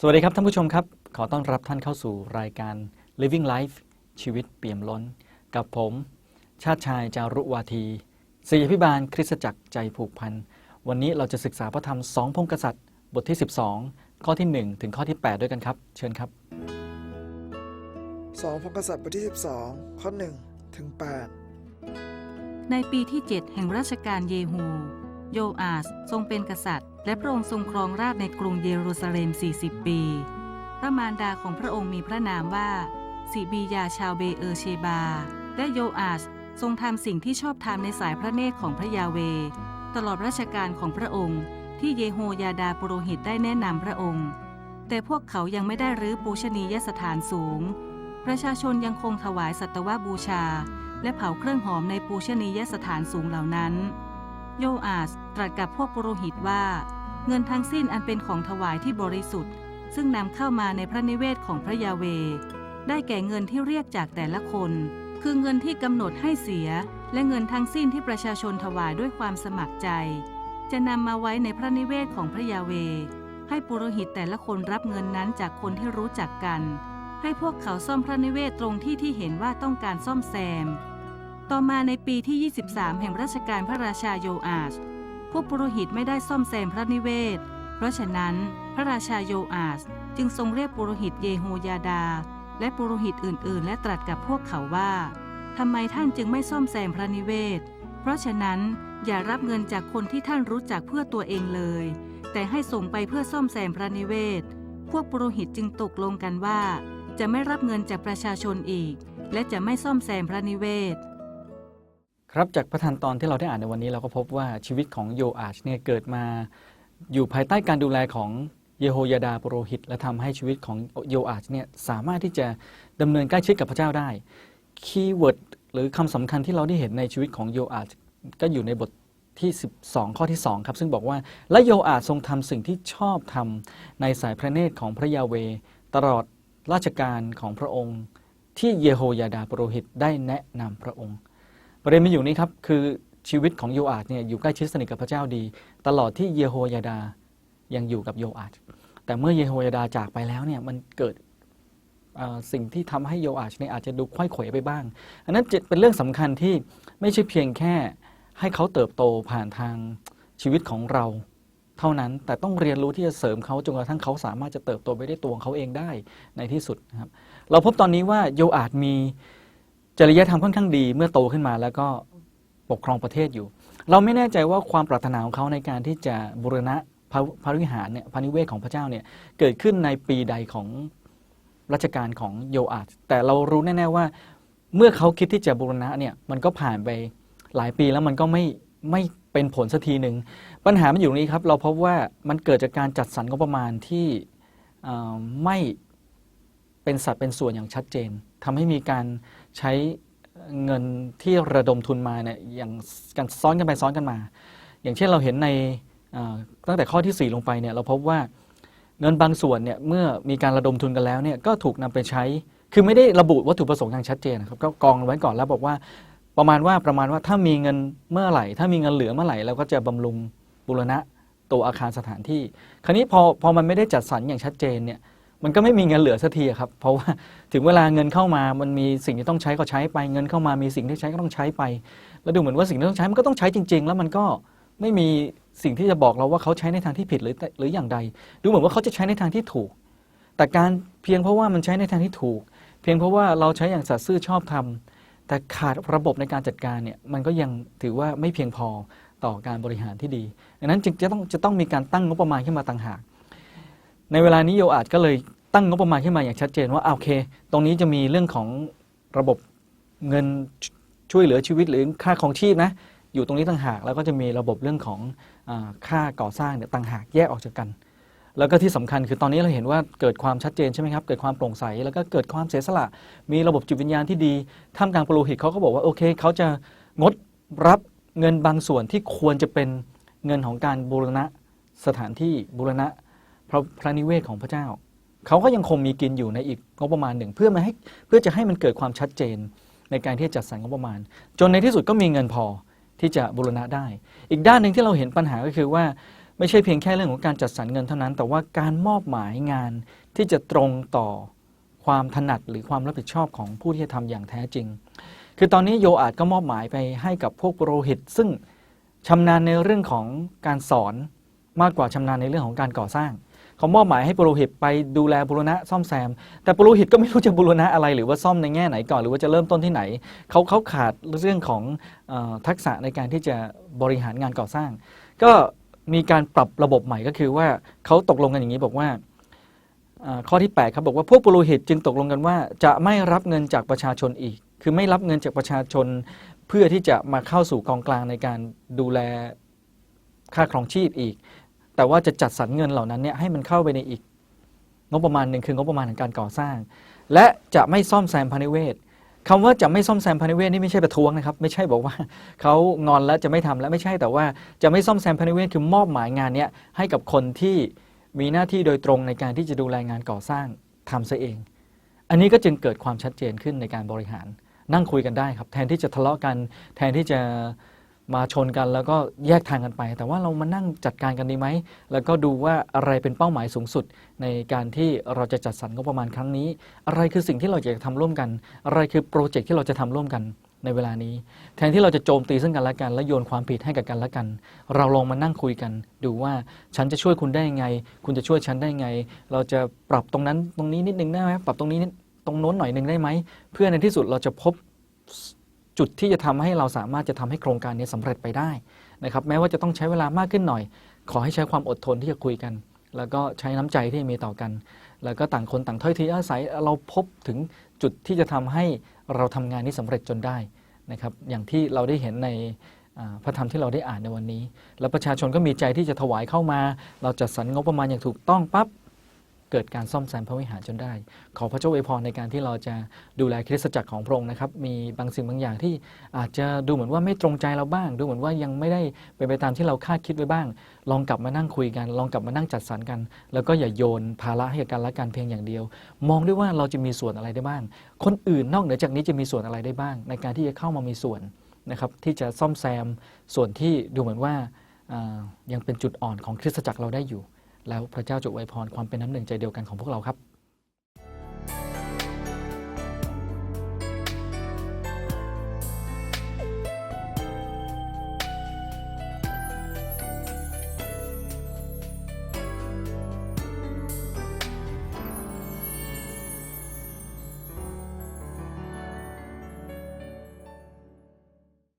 สวัสดีครับท่านผู้ชมครับ ขอต้อนรับท่านเข้าสู่รายการ Living Life ชีวิตเปี่ยมล้น กับผม ชาติชายจารุวาทีศิยพิบาลคริสตจักรใจผูกพัน วันนี้เราจะศึกษาพระธรรมสองพงกษัตริย์ บทที่ 12 ข้อที่ 1 ถึงข้อที่ 8 ด้วยกันครับ เชิญครับสองพงกษัตริย์บทที่ 12 ข้อ 1 ถึง 8 ในปีที่ 7 แห่งราชการเยฮู โยอาสทรงเป็นกษัตริย์ และพระองค์ทรงครองราชในกรุงเยรูซาเล็ม 40 ปี พระมารดาของพระองค์มีพระนามว่าสิบียาชาวเบเออเชบา และโยอาสทรงทำสิ่งที่ชอบธรรมในสายพระเนตรของพระยาเว ตลอดราชการของพระองค์ที่เยโฮยาดาปุโรหิตได้แนะนำพระองค์ แต่พวกเขายังไม่ได้รื้อปูชนียสถานสูง ประชาชนยังคงถวายสัตวบูชา และเผาเครื่องหอมในปูชนียสถานสูงเหล่านั้น โยอาสตรัสกับพวกปุโรหิตว่า เงินทั้งสิ้นอันเป็นของถวายที่บริสุทธิ์ ซึ่งนำเข้ามาในพระนิเวศของพระยาเว ได้แก่เงินที่เรียกจากแต่ละคน คือเงินที่กำหนดให้เสีย และเงินทั้งสิ้นที่ประชาชนถวายด้วยความสมัครใจ จะนำมาไว้ในพระนิเวศของพระยาเว ให้ปุโรหิตแต่ละคนรับเงินนั้นจากคนที่รู้จักกัน ให้พวกเขาซ่อมพระนิเวศตรงที่ที่เห็นว่าต้องการซ่อมแซม ต่อมาในปีที่ 23 แห่งราชการพระราชาโยอาชพวกปุโรหิตไม่ได้ซ่อมแซมพระนิเวศ เพราะฉะนั้นพระราชาโยอาสจึงทรงเรียกปุโรหิตเยโฮยาดา และปุโรหิตอื่น ๆ และตรัสกับพวกเขาว่าทำไมท่านจึงไม่ซ่อมแซมพระนิเวศ เพราะฉะนั้นอย่ารับเงินจากคนที่ท่านรู้จักเพื่อตัวเองเลย แต่ให้ส่งไปเพื่อซ่อมแซมพระนิเวศ พวกปุโรหิตจึงตกลงกันว่า จะไม่รับเงินจากประชาชนอีก และจะไม่ซ่อมแซมพระนิเวศ ครับจากพระธรรมตอนที่เราได้อ่านในวันนี้เราก็พบว่าชีวิตของโยอาชเนี่ยเกิดมา อยู่ภายใต้การดูแลของเยโฮยาดาปุโรหิต และทำให้ชีวิตของโยอาชเนี่ยสามารถที่จะดำเนินใกล้ชิดกับพระเจ้าได้คีย์เวิร์ดหรือคำสำคัญที่เราได้เห็นในชีวิตของโยอาชก็อยู่ในบทที่ 12 ข้อที่ 2 ครับ ซึ่งบอกว่า และโยอาชทรงทำสิ่งที่ชอบทำในสายพระเนตรของพระยาเว ตลอดราชการของพระองค์ ที่เยโฮยาดาปโรหิตได้แนะนำพระองค์ ประเด็นมันอยู่นี้ครับคือชีวิตของโยอาชเนี่ยอยู่ใกล้ชิดสนิทกับพระเจ้าดี ตลอดที่เยโฮยาดายังอยู่กับโยอาชแต่เมื่อเยโฮยาดาจากไปแล้วเนี่ยมันเกิดสิ่งที่ทำให้โยอาชเนี่ยอาจจะดูค่อยเขวไปบ้าง อันนั้นเป็นเรื่องสำคัญที่ไม่ใช่เพียงแค่ให้เขาเติบโตผ่านทางชีวิตของเรา เท่านั้นแต่ต้องเรียนรู้ที่จะเสริมเขาจนกระทั่งเขาสามารถจะเติบโตไปได้ตัวของเขาเองได้ในที่สุดนะครับเราพบตอนนี้ว่าโยอาชมี จริยธรรมค่อนข้างดีเมื่อโตขึ้นมาแล้วก็ปกครองประเทศอยู่ เราไม่แน่ใจว่าความปรารถนาของเขาในการที่จะบูรณะพระวิหารเนี่ยพระนิเวศของพระเจ้าเนี่ยเกิดขึ้นในปีใดของรัชกาลของโยอาชแต่เรารู้แน่ๆว่าเมื่อเขาคิดที่จะบูรณะเนี่ยมันก็ผ่านไปหลายปีแล้วมันก็ไม่ไม่เป็นผลสักทีหนึ่งปัญหามันอยู่ตรงนี้ครับ เราพบว่ามันเกิดจากการจัดสรรงบประมาณที่ไม่เป็นสัดเป็นส่วนอย่างชัดเจนทำให้มีการ ใช้เงินที่ระดมทุนมาเนี่ยอย่างกันซ้อนกันไปซ้อนกันมา อย่างเช่นเราเห็นในตั้งแต่ข้อที่ 4 ลงไปเนี่ยเราพบว่าเงินบางส่วนเนี่ยเมื่อมีการระดมทุนกันแล้วเนี่ยก็ถูกนำไปใช้ คือไม่ได้ระบุวัตถุประสงค์อย่างชัดเจนนะครับก็กองไว้ก่อนแล้วบอกว่าประมาณว่าประมาณว่าถ้ามีเงินเมื่อไหร่ ถ้ามีเงินเหลือเมื่อไหร่เราก็จะบำรุงบูรณะตัวอาคารสถานที่ คราวนี้พอพอมันไม่ได้จัดสรรอย่างชัดเจนเนี่ย มันก็ไม่มีเงินเหลือสักทีครับ เพราะว่าถึงเวลาเงินเข้ามา มันมีสิ่งที่ต้องใช้ก็ใช้ไปเงินเข้ามามีสิ่งที่ใช้ก็ต้องใช้ไป แล้วดูเหมือนว่าสิ่งที่ต้องใช้มันก็ต้องใช้จริง ๆ แล้วมันก็ไม่มีสิ่งที่จะบอกเราว่าเขาใช้ในทางที่ผิดหรือหรืออย่างใด ดูเหมือนว่าเขาจะใช้ในทางที่ถูก แต่การเพียงเพราะว่ามันใช้ในทางที่ถูก เพียงเพราะว่าเราใช้อย่างสัตย์ซื่อชอบธรรมแต่ขาดระบบในการจัดการเนี่ยมันก็ยังถือว่าไม่เพียงพอต่อการบริหารที่ดีดังนั้นจึงจะต้องจะต้องมีการตั้งงบประมาณขึ้นมาต่างหาก ในเวลานี้โยอาจก็เลยตั้งงบประมาณขึ้นมาอย่างชัดเจนว่าโอเค ตรงนี้จะมีเรื่องของระบบเงินช่วยเหลือชีวิตหรือค่าของชีพนะอยู่ตรงนี้ต่างหาก แล้วก็จะมีระบบเรื่องของอค่าก่อสร้างเนี่ยต่างหากแยกออกจากกัน แล้วก็ที่สำคัญคือตอนนี้เราเห็นว่าเกิดความชัดเจนใช่ไหมครับ เกิดความโปร่งใส แล้วก็เกิดความเสียสละ มีระบบจิตวิญญาณที่ดีท่ามกลางปุโรหิตเขาก็บอกว่าโอเคเขาจะงดรับเงินบางส่วนที่ควรจะเป็นเงินของการบูรณะสถานที่บูรณะ พระพระนิเวศของพระเจ้า เขาก็ยังคงมีกินอยู่ในอีกงบประมาณหนึ่ง เพื่อมาให้เพื่อจะให้มันเกิดความชัดเจนในการที่จะจัดสรรงบประมาณ จนในที่สุดก็มีเงินพอที่จะบูรณะได้ อีกด้านหนึ่งที่เราเห็นปัญหาก็คือว่าไม่ใช่เพียงแค่เรื่องของการจัดสรรเงินเท่านั้น แต่ว่าการมอบหมายงานที่จะตรงต่อความถนัดหรือความรับผิดชอบของผู้ที่จะทำอย่างแท้จริง คือตอนนี้โยอาจก็มอบหมายไปให้กับพวกปุโรหิต ซึ่งชำนาญในเรื่องของการสอนมากกว่าชำนาญในเรื่องของการก่อสร้าง เขามอบหมายให้ปุโรหิตไปดูแลบุรณะซ่อมแซม แต่ปุโรหิตก็ไม่รู้จะบุรณะอะไร หรือว่าซ่อมในแง่ไหนก่อนหรือว่าจะเริ่มต้นที่ไหน เขาเขาขาดเรื่องของอทักษะในการที่จะบริหารงานก่อสร้าง ก็มีการปรับระบบใหม่ก็คือว่าเขาตกลงกันอย่างนี้บอกว่าข้อที่8ครับบอกว่าพวกปุโรหิตจึงตกลงกันว่า จะไม่รับเงินจากประชาชนอีก คือไม่รับเงินจากประชาชน เพื่อที่จะมาเข้าสู่กองกลางในการดูแลค่าครองชีพอีก แต่ว่าจะจัดสรรเงินเหล่านั้นเนี่ยให้มันเข้าไปในอีกงบประมาณหนึ่งคืองบประมาณของการก่อสร้าง และจะไม่ซ่อมแซมพาณิเวศคำว่าจะไม่ซ่อมแซมพาณิเวศนี่ไม่ใช่ประท้วงนะครับ ไม่ใช่บอกว่าเขางอนแล้วจะไม่ทำแล้วไม่ใช่แต่ว่าจะไม่ซ่อมแซมพาณิเวศคือมอบหมายงานเนี้ยให้กับคนที่มีหน้าที่โดยตรงในการที่จะดูแลงานก่อสร้างทำซะเอง อันนี้ก็จึงเกิดความชัดเจนขึ้นในการบริหารนั่งคุยกันได้ครับ แทนที่จะทะเลาะกัน แทนที่จะ มาชนกันแล้วก็แยกทางกันไป แต่ว่าเรามานั่งจัดการกันดีไหม แล้วก็ดูว่าอะไรเป็นเป้าหมายสูงสุด ในการที่เราจะจัดสรรงบประมาณครั้งนี้ อะไรคือสิ่งที่เราอยากจะทำร่วมกัน อะไรคือโปรเจกต์ที่เราจะทำร่วมกันในเวลานี้ แทนที่เราจะโจมตีซึ่งกันและกันและโยนความผิดให้กับกันและกัน เราลองมานั่งคุยกัน ดูว่าฉันจะช่วยคุณได้ยังไง คุณจะช่วยฉันได้ยังไง เราจะปรับตรงนั้นตรงนี้นิดนึงได้ไหมปรับตรงนี้นิดตรงโน้นหน่อยหนึ่งได้ไหมเพื่อในที่สุดเราจะพบ จุดที่จะทำให้เราสามารถจะทำให้โครงการนี้สำเร็จไปได้นะครับแม้ว่าจะต้องใช้เวลามากขึ้นหน่อย ขอให้ใช้ความอดทนที่จะคุยกัน แล้วก็ใช้น้ำใจที่มีต่อกัน แล้วก็ต่างคนต่างถ้อยทีอาศัยเราพบถึงจุดที่จะทำให้เราทำงานนี้สำเร็จจนได้นะครับอย่างที่เราได้เห็นในพระธรรมที่เราได้อ่านในวันนี้ แล้วประชาชนก็มีใจที่จะถวายเข้ามา เราจัดสรรงบประมาณอย่างถูกต้องปั๊บ เกิดการซ่อมแซมพระวิหารจนได้ ขอพระเจ้าอวยพรในการที่เราจะดูแลคริสตจักรของพระองค์นะครับ มีบางสิ่งบางอย่างที่อาจจะดูเหมือนว่าไม่ตรงใจเราบ้าง ดูเหมือนว่ายังไม่ได้เป็นไปตามที่เราคาดคิดไว้บ้าง ลองกลับมานั่งคุยกัน ลองกลับมานั่งจัดสรรกัน แล้วก็อย่าโยนภาระให้กับกันและกันเพียงอย่างเดียว มองด้วยว่าเราจะมีส่วนอะไรได้บ้าง คนอื่นนอกเหนือจากนี้จะมีส่วนอะไรได้บ้าง ในการที่จะเข้ามามีส่วนนะครับที่จะซ่อมแซมส่วนที่ดูเหมือนว่าอ่ายังเป็นจุดอ่อนของคริสตจักรเราได้อยู่ แล้วพระเจ้าจะอวยพรความเป็นน้ำหนึ่งใจเดียวกันของพวกเราครับ